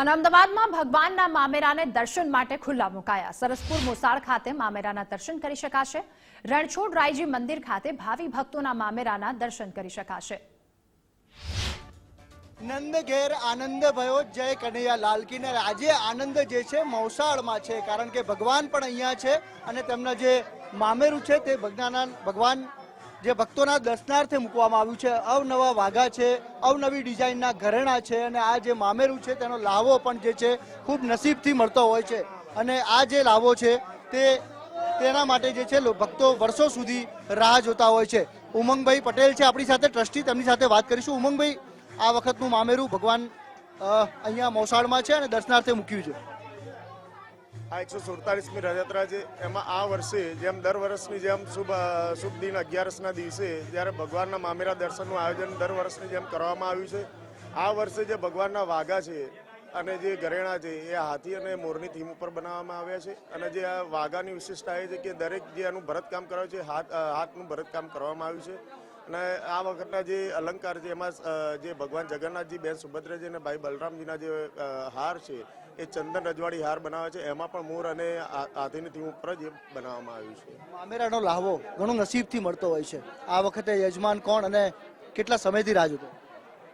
અને અમદાવાદમાં ભગવાનના મામેરાને દર્શન માટે ખુલ્લા મુકાયા. સરસપુર મોસાળ ખાતે મામેરાના દર્શન કરી શકાશે. રણછોડ રાયજી મંદિર ખાતે ભાવિ ભક્તોના મામેરાના દર્શન કરી શકાશે. નંદ ઘેર આનંદ ભયો, જય કનૈયા લાલકીને આજે આનંદ જે છે મૌસાળમાં છે, કારણ કે ભગવાન પણ અહીંયા છે અને તેમના જે મામેરું છે તે ભગવાનના ભગવાન જે ભક્તોના દર્શનાર્થે મૂકવામાં આવ્યું છે. અવનવા વાઘા છે, અવનવી ડિઝાઇનના ઘરેણા છે અને આ જે મામેરું છે તેનો લાવો પણ જે છે ખૂબ નસીબથી મળતો હોય છે. અને આ જે લાવો છે તે તેના માટે જે છે ભક્તો વર્ષો સુધી રાહ જોતા હોય છે. ઉમંગભાઈ પટેલ છે આપણી સાથે, ટ્રસ્ટી તેમની સાથે વાત કરીશું. ઉમંગભાઈ, આ વખતનું મામેરું ભગવાન અહીંયા મોસાળમાં છે અને દર્શનાર્થે મૂક્યું છે. આ એકસો સુડતાલીસમી રથયાત્રા છે. એમાં આ વર્ષે જેમ દર વર્ષની જેમ શુભ શુભ દિન અગિયારસના દિવસે જ્યારે ભગવાનના મામેરા દર્શનનું આયોજન દર વર્ષની જેમ કરવામાં આવ્યું છે. આ વર્ષે જે ભગવાનના વાઘા છે અને જે ઘરેણા છે એ હાથી અને મોરની થીમ ઉપર બનાવવામાં આવ્યા છે. અને જે આ વાઘાની વિશિષ્ટતા એ છે કે દરેક જે આનું ભરતકામ કરાયું છે, હાથ હાથનું ભરતકામ કરવામાં આવ્યું છે. અને આ વખતના જે અલંકાર છે એમાં જે ભગવાન જગન્નાથજી બેન સુભદ્રાજી અને ભાઈ બલરામજીના જે હાર છે એ ચંદન રજવાડી હાર બનાવે છે એમાં પણ મોર અને આ- હાથીની થીમ ઉપર જ બનાવવામાં આવ્યું છે. મામેરાનો લાહવો ઘણો નસીબથી મળતો હોય છે. આ વખતે યજમાન કોણ અને કેટલા સમયથી રાહ જોતો?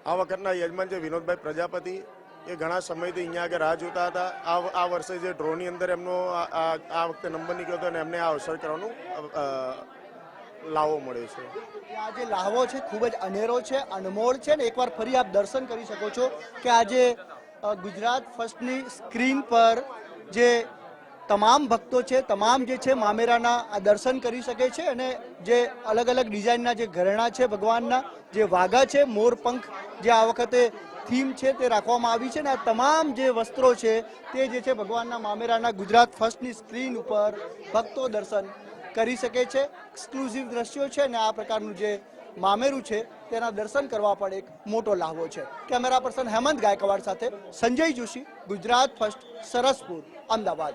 આ વખતના યજમાન છે વિનોદભાઈ પ્રજાપતિ. એ ઘણા સમયથી અહીંયા આગળ રાહ જોતા હતા. આ આ વર્ષે જે ડ્રોની અંદર એમનો આ વખતે નંબર નીકળ્યો હતો અને એમને આ અવસર કરવાનું લાવો મળ્યો છે. આ જે લાહવો છે ખૂબ જ અનેરો છે અનમોલ છે ને એકવાર ફરી આપ દર્શન કરી શકો છો કે આજે ગુજરાત ફર્સ્ટની સ્ક્રીન પર જે તમામ ભક્તો છે, તમામ જે છે મામેરાના આ દર્શન કરી શકે છે અને જે અલગ અલગ ડિઝાઇનના જે ઘરેણા છે, ભગવાનના જે વાઘા છે મોરપંખ જે આ વખતે થીમ છે તે રાખવામાં આવી છે ને આ તમામ જે વસ્ત્રો છે તે જે છે ભગવાનના મામેરાના ગુજરાત ફર્સ્ટની સ્ક્રીન ઉપર ભક્તો દર્શન કરી શકે છે. એક્સક્લુઝિવ દ્રશ્યો છે અને આ પ્રકારનું જે મામેરું છે, તેના દર્શન કરવા પણ એક મોટો લાહવો છે. કેમેરા પર્સન હેમંત ગાયકવાડ સાથે સંજય જોશી, ગુજરાત ફર્સ્ટ, સરસપુર, અમદાવાદ.